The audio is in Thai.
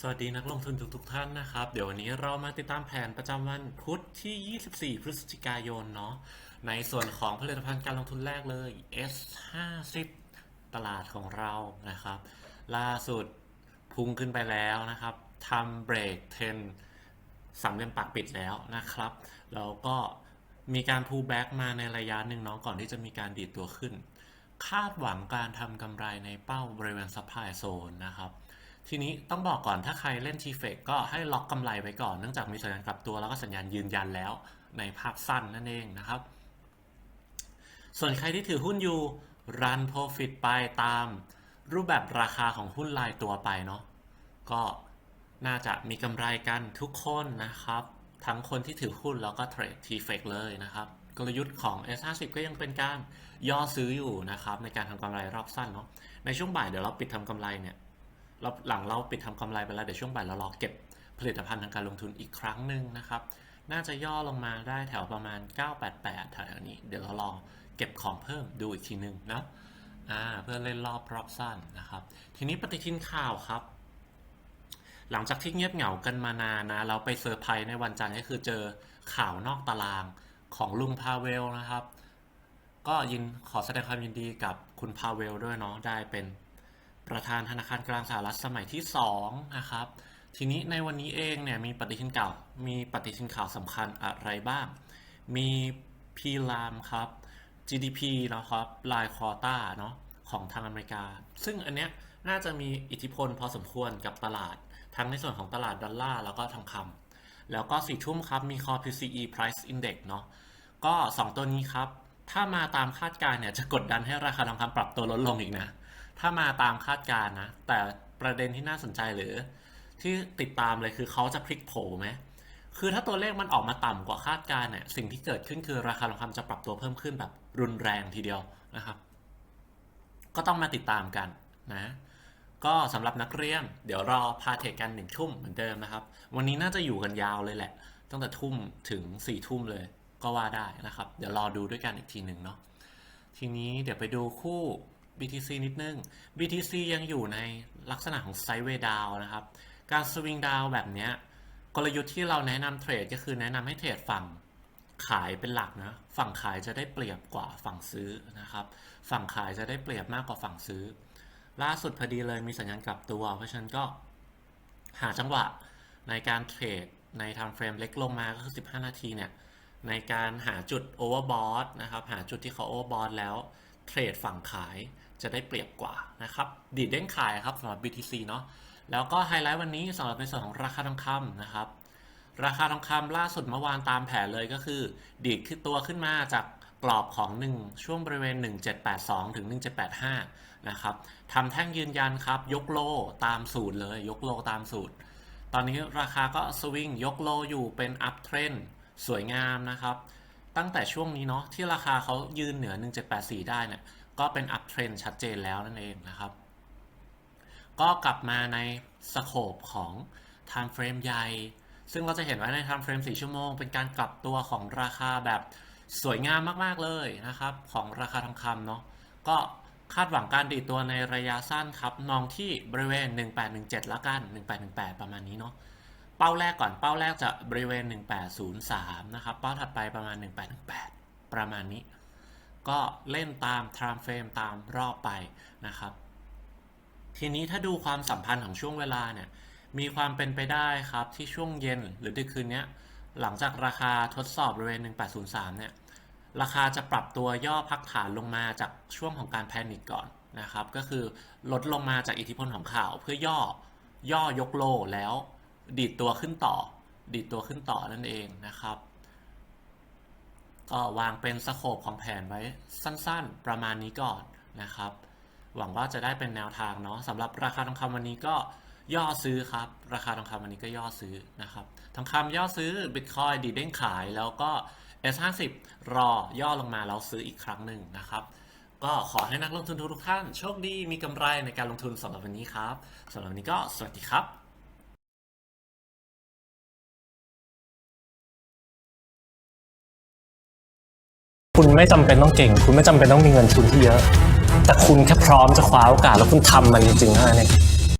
สวัสดีนักลงทุนทุกๆทท่านนะครับ เดี๋ยววันนี้เรามาติดตามแผนประจำวันพุธที่ 24 พฤศจิกายนเนาะในส่วนของผลิตภัณฑ์การลงทุนแรกเลย S50 ตลาดของเรานะครับ ล่าสุดพุ่งขึ้นไปแล้วนะครับทำเบรกเทนสามเหลี่ยมปากปิดแล้วนะครับ แล้วก็มีการ pull back มาในระยะหนึ่งเนาะก่อนที่จะมีการดีดตัวขึ้น คาดหวังการทำกำไรในเป้าบริเวณ supply zone นะครับ ทีนี้ต้องบอกก่อนถ้าใครเล่น t f e c ก็ให้ล็อกกำไรไว้ก่อน เนื่องจากมีสัญญาณกลับตัวแล้วก็สัญญาณยืนยันแล้วในภาพสั้นนั่นเองนะครับ ส่วนใครที่ถือหุ้นอยู่ run profit ไปตามรูปแบบราคาของหุ้นรายตัวไปเนาะก็น่าจะมีกำไรกันทุกคนนะครับ ทั้งคนที่ถือหุ้นแล้วก็เทรด t f e c เลยนะครับ กลยุทธ์ของ S50 ก็ยังเป็นการย่อซื้ออยู่นะครับในการทำกำไรรอบสั้นเนาะในช่วงบ่ายเดี๋ยวเราปิดทำกำไรเนี่ย เราหลังเราปิดทำกำไรไปแล้วเดี๋ยวช่วงบ่ายเรารอเก็บผลิตภัณฑ์ทางการลงทุนอีกครั้งหนึ่งนะครับ น่าจะย่อลงมาได้แถวประมาณ 988 แถวนี้ เดี๋ยวเราลองเก็บของเพิ่มดูอีกทีหนึ่งนะอ่าเพื่อเล่นรอบรอบสั้นนะครับ ทีนี้ปฏิทินข่าวครับ หลังจากที่เงียบเหงากันมานานนะ เราไปเซอร์ไพรส์ในวันจันทร์ก็คือเจอข่าวนอกตารางของลุงพาเวลนะครับ ก็ยินขอแสดงความยินดีกับคุณพาเวลด้วยเนาะได้เป็น ประธานธนาคารกลางสหรัฐสมัยที่2นะครับทีนี้ในวันนี้เองเนี่ยมีปฏิทินเก่า มีปฏิทินข่าวสำคัญอะไรบ้าง มีพีรามครับ GDP นะครับรายคอต้าเนาะของทางอเมริกา ซึ่งอันเนี้ยน่าจะมีอิทธิพลพอสมควรกับตลาด ทั้งในส่วนของตลาดดอลลาร์แล้วก็ทองคำแล้วก็สี่ทุ่มครับ มี Core PCE Price Index เนาะก็ 2 ตัวนี้ครับ ถ้ามาตามคาดการณ์เนี่ยจะกดดันให้ราคาทองคำปรับตัวลดลงอีกนะ ถ้ามาตามคาดการณ์นะ แต่ประเด็นที่น่าสนใจหรือ ที่ติดตามเลยคือเขาจะพลิกโผไหมคือถ้าตัวเลขมันออกมาต่ำกว่าคาดการณ์เนี่ยสิ่งที่เกิดขึ้นคือราคาทองคำจะปรับตัวเพิ่มขึ้นแบบรุนแรงทีเดียวนะครับ ก็ต้องมาติดตามกันนะ ก็สำหรับนักเรียน เดี๋ยวรอพาเทคกันหนึ่งทุ่มเหมือนเดิมนะครับ วันนี้น่าจะอยู่กันยาวเลยแหละ ตั้งแต่ทุ่มถึงสี่ทุ่มเลยก็ว่าได้นะครับ เดี๋ยวรอดูด้วยกันอีกทีหนึ่งเนาะทีนี้เดี๋ยวไปดูคู่ BTC นิดนึง BTC ยังอยู่ในลักษณะของไซด์เวย์ดาวนะครับ การสวิงดาวแบบนี้กลยุทธ์ที่เราแนะนำเทรดก็คือแนะนำให้เทรดฝั่งขายเป็นหลักนะ ฝั่งขายจะได้เปรียบกว่าฝั่งซื้อนะครับ ฝั่งขายจะได้เปรียบมากกว่าฝั่งซื้อ ล่าสุดพอดีเลยมีสัญญาณกลับตัว เพราะฉะนั้นก็หาจังหวะในการเทรดในทม์เฟรมเล็กลงมาก็คือ 15 นาทีเนี่ยในการหาจุดโอเวอร์บอทนะครับ หาจุดที่เขาโอเวอร์บอทแล้วเทรดฝั่งขาย จะได้เปรียบกว่านะครับดีดเด้งขายครับสำหรับ BTC เนาะแล้วก็ไฮไลท์วันนี้สำหรับในส่วนของราคาทองคำนะครับ ราคาทองคำล่าสุดเมื่อวานตามแผนเลยก็คือ ดีดขึ้นตัวขึ้นมาจากกรอบของ 1 ช่วงบริเวณ 1782 ถึง 1785 นะครับทำแท่งยืนยันครับ ยกโลตามสูตรเลย ยกโลตามสูตร ตอนนี้ราคาก็สวิงยกโลอยู่เป็นอัพเทรนสวยงามนะครับ ตั้งแต่ช่วงนี้เนาะที่ราคาเขายืนเหนือ 1784 ได้เนี่ย ก็เป็นอัพเทรนชัดเจนแล้วนั่นเองนะครับ ก็กลับมาในสโคปของ Time Frame ใหญ่ ซึ่งเราจะเห็นว่าใน Time Frame 4 ชั่วโมง เป็นการกลับตัวของราคาแบบสวยงามมากๆเลยนะครับ ของราคาทองคำเนาะก็คาดหวังการดีตัวในระยะสั้นครับมองที่บริเวณ 1817 ละกัน 1818 ประมาณนี้เนาะเป้าแรกก่อนเป้าแรกจะบริเวณ 1803 นะครับ เป้าถัดไปประมาณ 1818 ประมาณนี้ ก็เล่นตาม Time Frame ตามรอบไปนะครับ ทีนี้ถ้าดูความสัมพันธ์ของช่วงเวลาเนี่ยมีความเป็นไปได้ครับที่ช่วงเย็นหรือดึกคืนนี้หลังจากราคาทดสอบบริเวณ 1803 เนี่ยราคาจะปรับตัวย่อพักฐานลงมาจากช่วงของการแพนิคก่อนนะครับ ก็คือลดลงมาจากอิทธิพลของข่าวเพื่อย่อย่อยกโลแล้วดีดตัวขึ้นต่อ ดีดตัวขึ้นต่อนั่นเองนะครับ ก็วางเป็นสโคปของแผนไว้สั้นๆ ประมาณนี้ก่อนนะครับ หวังว่าจะได้เป็นแนวทางเนาะสำหรับราคาทองคำวันนี้ก็ย่อซื้อครับ ราคาทองคำวันนี้ก็ย่อซื้อนะครับทองคำย่อซื้อบิตคอยดีเด้งขายแล้วก็ S50 รอย่อลงมาแล้วซื้ออีกครั้งหนึ่งนะครับ ก็ขอให้นักลงทุนทุกท่าน โชคดีมีกำไรในการลงทุนสำหรับวันนี้ครับสำหรับวันนี้ก็สวัสดีครับ คุณไม่จำเป็นต้องเก่ง คุณไม่จำเป็นต้องมีเงินทุนที่เยอะ แต่คุณแค่พร้อมจะคว้าโอกาสแล้วคุณทำมันจริงๆเท่านั้นเอง